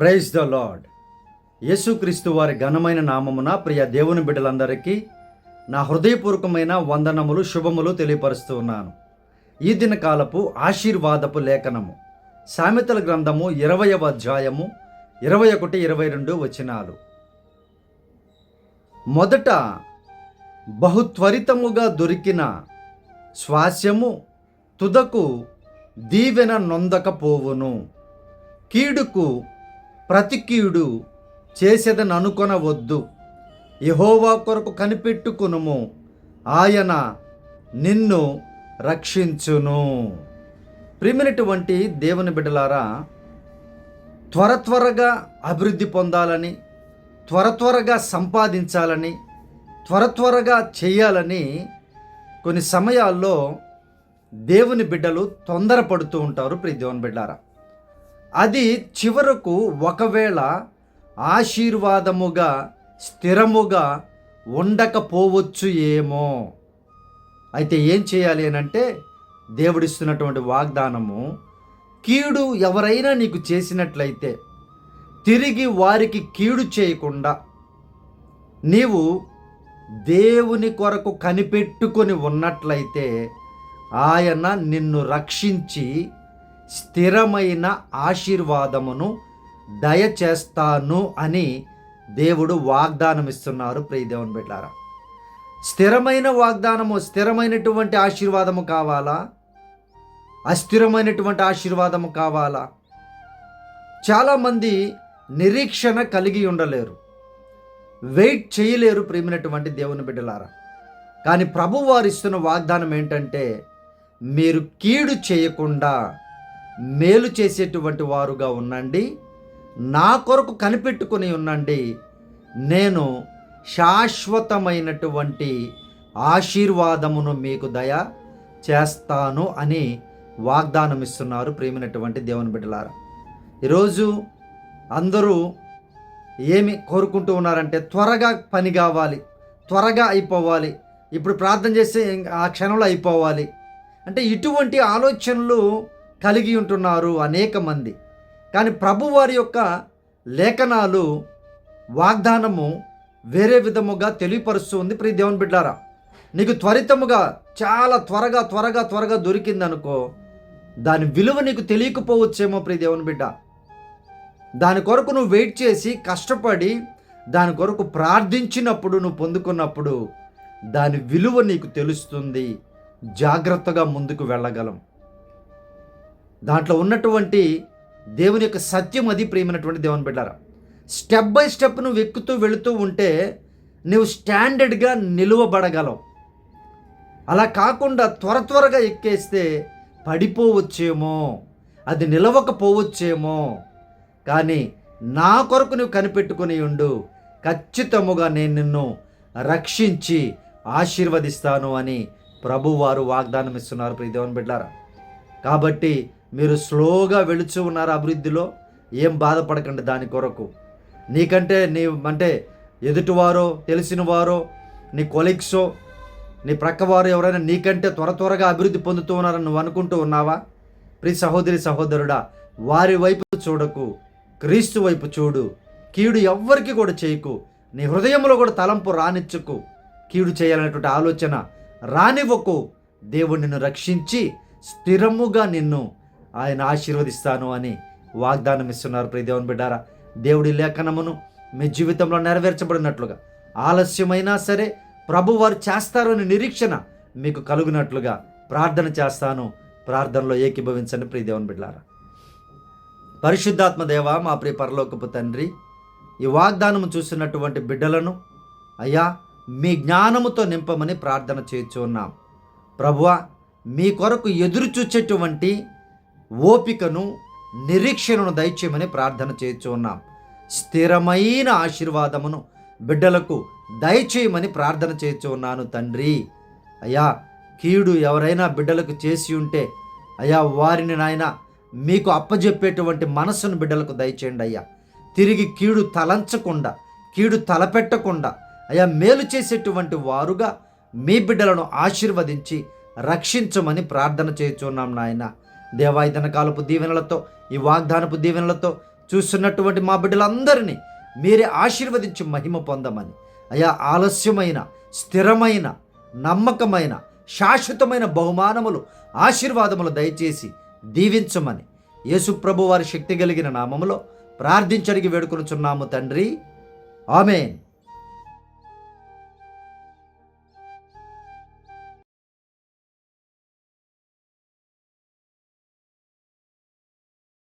Praise the lord యేసుక్రీస్తు వారి ఘనమైన నామమున ప్రియ దేవుని బిడ్డలందరికీ నా హృదయపూర్వకమైన వందనములు శుభములు తెలియపరుస్తూ ఉన్నాను. ఈ దినకాలపు ఆశీర్వాదపు లేఖనము సామెతల గ్రంథము ఇరవయవ అధ్యాయము ఇరవై ఒకటి ఇరవై రెండు వచనాలు. మొదట బహుత్వరితముగా దొరికిన స్వాస్యము తుదకు దీవెన నొందకపోవును. కీడుకు ప్రతికీయుడు చేసేదని అనుకొనవద్దు. యహోవా కొరకు కనిపెట్టుకునుము. ఆయన నిన్ను రక్షించును. ప్రిమినటువంటి దేవుని బిడ్డలారా త్వర త్వరగా అభివృద్ధి పొందాలని త్వర త్వరగా సంపాదించాలని త్వర త్వరగా చేయాలని కొన్ని సమయాల్లో దేవుని బిడ్డలు తొందరపడుతూ ఉంటారు. ప్రియ దేవుని బిడ్డారా అది చివరకు ఒకవేళ ఆశీర్వాదముగా స్థిరముగా ఉండకపోవచ్చు ఏమో. అయితే ఏం చేయాలి అని అంటే దేవుడిస్తున్నటువంటి వాగ్దానము కీడు ఎవరైనా నీకు చేసినట్లయితే తిరిగి వారికి కీడు చేయకుండా నీవు దేవుని కొరకు కనిపెట్టుకొని ఉన్నట్లయితే ఆయన నిన్ను రక్షించి స్థిరమైన ఆశీర్వాదమును దయచేస్తాను అని దేవుడు వాగ్దానం ఇస్తున్నారు ప్రియ దేవుని బిడ్డారా స్థిరమైన వాగ్దానము స్థిరమైనటువంటి ఆశీర్వాదము కావాలా? అస్థిరమైనటువంటి ఆశీర్వాదము కావాలా? చాలామంది నిరీక్షణ కలిగి ఉండలేరు వెయిట్ చేయలేరు ప్రేమినటువంటి దేవుని బిడ్డలారా. కానీ ప్రభువారు ఇస్తున్న వాగ్దానం ఏంటంటే మీరు కీడు చేయకుండా మేలు చేసేటువంటి వారుగా ఉండండి. నా కొరకు కనిపెట్టుకుని ఉండండి. నేను శాశ్వతమైనటువంటి ఆశీర్వాదమును మీకు దయ చేస్తాను అని వాగ్దానం ఇస్తున్నారు ప్రేమినటువంటి దేవుని బిడ్డలారా. ఈరోజు అందరూ ఏమి కోరుకుంటూ ఉన్నారంటే త్వరగా పని కావాలి త్వరగా అయిపోవాలి ఇప్పుడు ప్రార్థన చేస్తే ఆ క్షణంలో అయిపోవాలి. అంటే ఇటువంటి ఆలోచనలు కలిగి ఉంటున్నారు అనేక మంది. కానీ ప్రభువారి యొక్క లేఖనాలు వాగ్దానము వేరే విధముగా తెలియపరుస్తూ ఉంది ప్రియ దేవుని బిడ్డారా నీకు త్వరితముగా చాలా త్వరగా త్వరగా త్వరగా దొరికిందనుకో దాని విలువ నీకు తెలియకపోవచ్చేమో ప్రియ దేవుని బిడ్డ. దాని కొరకు నువ్వు వెయిట్ చేసి కష్టపడి దాని కొరకు ప్రార్థించినప్పుడు నువ్వు పొందుకున్నప్పుడు దాని విలువ నీకు తెలుస్తుంది. జాగ్రత్తగా ముందుకు వెళ్ళగలం. దాంట్లో ఉన్నటువంటి దేవుని యొక్క సత్యం అది ప్రియమైనటువంటి దేవుని బిడ్డారా. స్టెప్ బై స్టెప్ నువ్వు ఎక్కుతూ వెళుతూ ఉంటే నువ్వు స్టాండర్డ్గా నిలువబడగలవు. అలా కాకుండా త్వర త్వరగా ఎక్కేస్తే పడిపోవచ్చేమో అది నిలవకపోవచ్చేమో. కానీ నా కొరకు నువ్వు కనిపెట్టుకుని ఉండు ఖచ్చితముగా నేను నిన్ను రక్షించి ఆశీర్వదిస్తాను అని ప్రభువారు వాగ్దానం ఇస్తున్నారు ప్రియదేవన్ బిడ్డారా. కాబట్టి మీరు స్లోగా వెళుచు ఉన్నారు అభివృద్ధిలో ఏం బాధపడకండి దాని కొరకు. నీకంటే నీ అంటే ఎదుటివారో తెలిసిన వారో నీ కొలీగ్సో నీ ప్రక్కవారు ఎవరైనా నీకంటే త్వర త్వరగా అభివృద్ధి పొందుతూ ఉన్నారని నువ్వు అనుకుంటూ ఉన్నావా? ప్రి సహోదరి సహోదరుడా వారి వైపు చూడకు క్రీస్తు వైపు చూడు. కీడు ఎవ్వరికి కూడా చేయకు. నీ హృదయంలో కూడా తలంపు రానిచ్చుకు. కీడు చేయాలనేటువంటి ఆలోచన రానివ్వకు. దేవుడు నిన్ను రక్షించి స్థిరముగా నిన్ను ఆయన ఆశీర్వదిస్తాను అని వాగ్దానం ఇస్తున్నారు. ప్రియదేవన్ బిడ్డారా దేవుడి లేఖనమును మీ జీవితంలో నెరవేర్చబడినట్లుగా ఆలస్యమైనా సరే ప్రభు వారు చేస్తారు అని నిరీక్షణ మీకు కలుగునట్లుగా ప్రార్థన చేస్తాను. ప్రార్థనలో ఏకీభవించండి ప్రియదేవన్ బిడ్డారా. పరిశుద్ధాత్మ దేవ మా ప్రియ పరలోకపు తండ్రి ఈ వాగ్దానము చూసినటువంటి బిడ్డలను అయ్యా మీ జ్ఞానముతో నింపమని ప్రార్థన చేయొచ్చు ఉన్నాం ప్రభువా మీ కొరకు ఎదురు చూచేటువంటి ఓపికను నిరీక్షణను దయచేయమని ప్రార్థన చేయొచ్చు ఉన్నాం. స్థిరమైన ఆశీర్వాదమును బిడ్డలకు దయచేయమని ప్రార్థన చేయొచ్చు ఉన్నాను తండ్రి. అయ్యా కీడు ఎవరైనా బిడ్డలకు చేసి ఉంటే అయ్యా వారిని నాయన మీకు అప్పజెప్పేటువంటి మనసును బిడ్డలకు దయచేయండి అయ్యా. తిరిగి కీడు తలంచకుండా కీడు తలపెట్టకుండా అయ్యా మేలు చేసేటువంటి వారుగా మీ బిడ్డలను ఆశీర్వదించి రక్షించమని ప్రార్థన చేయుచున్నాం నాయన. దేవాయుధన కాలపు దీవెనలతో ఈ వాగ్దానపు దీవెనలతో చూస్తున్నటువంటి మా బిడ్డలందరినీ మీరే ఆశీర్వదించి మహిమ పొందమని. అయా ఆలస్యమైన స్థిరమైన నమ్మకమైన శాశ్వతమైన బహుమానములు ఆశీర్వాదములు దయచేసి దీవించమని. యేసుప్రభు వారి శక్తి కలిగిన నామములో ప్రార్థించడిగి వేడుకొనుచున్నాము తండ్రి. ఆమెన్.